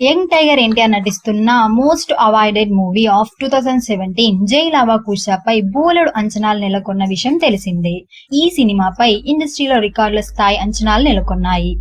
Young tiger NTR నటిస్తున్న most avoided movie of two thousand seventeen Jai Lava కుషాపై బోలెడు అంచనాలు నెలకొన్న విషయం తెలిసిందే. ఈ సినిమాపై ఇండస్ట్రీలో రికార్డుల స్థాయి అంచనాలు నెలకొన్నాయి.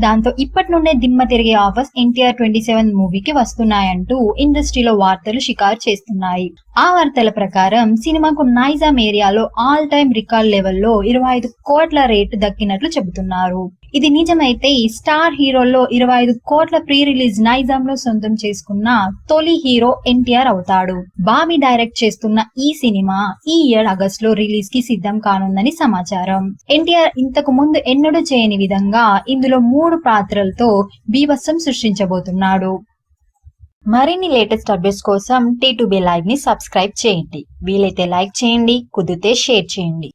దాంతో ఇప్పటి నుండే దిమ్మ తిరిగే ఆఫర్స్ ఎన్టీఆర్ ట్వంటీ సెవెన్ మూవీకి వస్తున్నాయంటూ ఇండస్ట్రీలో వార్తలు షికారు చేస్తున్నాయి. ఆ వార్తల ప్రకారం సినిమాకు నైజాం ఏరియాలో ఆల్ టైమ్ రికార్డ్ లెవెల్లో ఇరవై ఐదు కోట్ల రేటు దక్కినట్లు చెబుతున్నారు. ఇది నిజమైతే స్టార్ హీరోల్లో ఇరవై ఐదు కోట్ల ప్రీ రిలీజ్ నైజాం లో సొంతం చేసుకున్న తొలి హీరో ఎన్టీఆర్ అవుతాడు. బాబీ డైరెక్ట్ చేస్తున్న ఈ సినిమా ఈ ఇయర్ ఆగస్ట్లో రిలీజ్కి సిద్ధం కానుందని సమాచారం. ఎన్టీఆర్ ఇంతకు ముందు ఎన్నడూ చేయని విధంగా ఇందులో మూడు పాత్రలతో బీభత్సం సృష్టించబోతున్నాడు. మరిన్ని లేటెస్ట్ అప్డేట్స్ కోసం టీ టు బి లైవ్ని సబ్స్క్రైబ్ చేయండి. వీలైతే లైక్ చేయండి కుదిరితే షేర్ చేయండి.